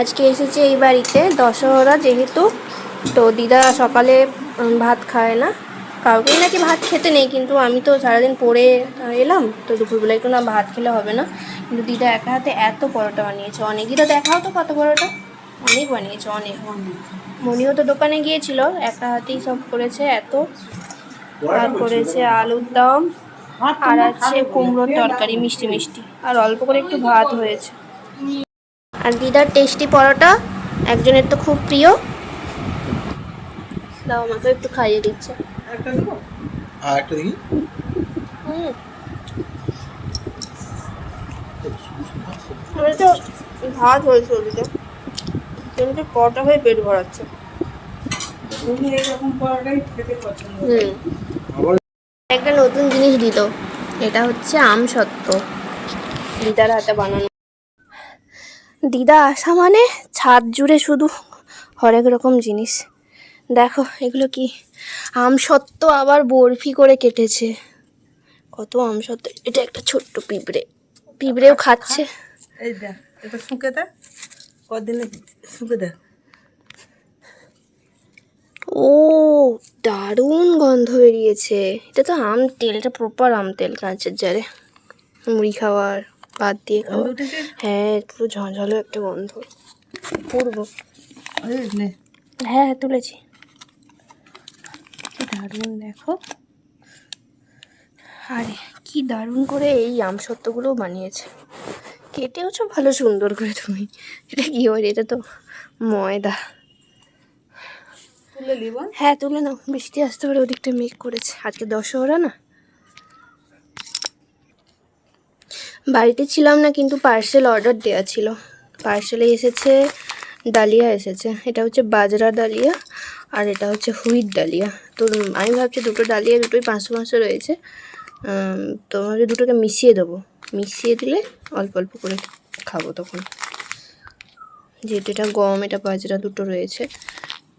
আজকে এসেছে এই বাড়িতে। দশহরা যেহেতু, তো দিদা সকালে ভাত খায় না। কাউকেই নাকি ভাত খেতে নেই, কিন্তু আমি তো সারাদিন পরে এলাম। তো দুপুরবেলা একটু না ভাত খেলে হবে না। কিন্তু দিদা একা হাতে এত পরোটা বানিয়েছে। অনেক দিদা, দেখাও তো কত পরোটা। অনেক বানিয়েছে, অনেক। মনিও তো দোকানে গিয়েছিল, একা হাতেই সব করেছে, এত। আর করেছে আলুর দম, আর আছে কুমড়োর তরকারি, মিষ্টি মিষ্টি। আর অল্প করে একটু ভাত হয়েছে। আর দিদার টেস্টি পরোটা একজনের তো খুব প্রিয়। দাও আমাকে একটু খাইয়ে দিচ্ছে। আর একটা দেখি। হুম। আমার তো ভাত হয়েছে ওদিকে। কিন্তু পরোটা হয়ে পেট ভরাচ্ছে। একটা নতুন জিনিস দিল। এটা হচ্ছে আম সত্ত্ব। দিদার হাতে বানানো। দিদা আসা মানে? ছাদ জুড়ে শুধু হরেক রকম জিনিস। দেখো এগুলো কি? আম সত্ত্ব আবার বরফি করে কেটেছে। কত আম সত্ত্ব। এটা একটা ছোট্ট পিঁপড়ে। পিঁপড়েও খাচ্ছে। এই দেখ এটা শুকে দে। কদিনে শুকে ও দারুণ গন্ধ বেরিয়েছে। এটা তো আম তেল এটা প্রপার আম তেল কাঁচের জারে। মুড়ি খাওয়ার। ভাত দিয়ে উঠেছি? হ্যাঁ পুরো ঝাঁঝালো একটা গন্ধ। পূর্ব এই হ্যাঁ তুলেছি। কি দারুণ দেখো। আরে কি দারুণ করে এই আমসত্ত্বগুলোও বানিয়েছে। কেটেওছো ভালো সুন্দর করে তুমি। এটা কি বলে এটা তো ময়দা। হ্যাঁ তুলে নাও বৃষ্টি আসতে পারে ওদিকটা মেঘ করেছে। আজকে দশহরা না? বাড়িতে ছিলাম না, কিন্তু পার্সেল অর্ডার দেওয়া ছিল। পার্সেলে এসেছে ডালিয়া এসেছে। এটা হচ্ছে বাজরা ডালিয়া আর এটা হচ্ছে হুইট ডালিয়া। তো আমি ভাবছি দুটো ডালিয়া, দুটোই পাঁচশো পাঁচশো রয়েছে। তো ভাবছি দুটোকে মিশিয়ে দেবো। মিশিয়ে দিলে অল্প অল্প করে খাব তখন। যেহেতু এটা গম, এটা বাজরা দুটো রয়েছে,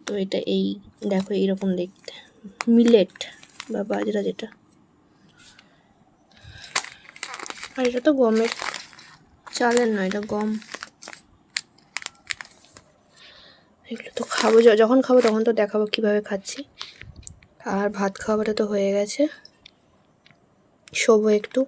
তো এটা এই দেখো এইরকম দেখতে। মিলেট বা বাজরা যেটা। আর এটা তো গমের চালের নয়, এটা গম। এগুলো তো খাব যখন খাব তখন তো দেখাবো কীভাবে খাচ্ছি। আর ভাত খাওয়াটা তো হয়ে গেছে। শোবো একটু।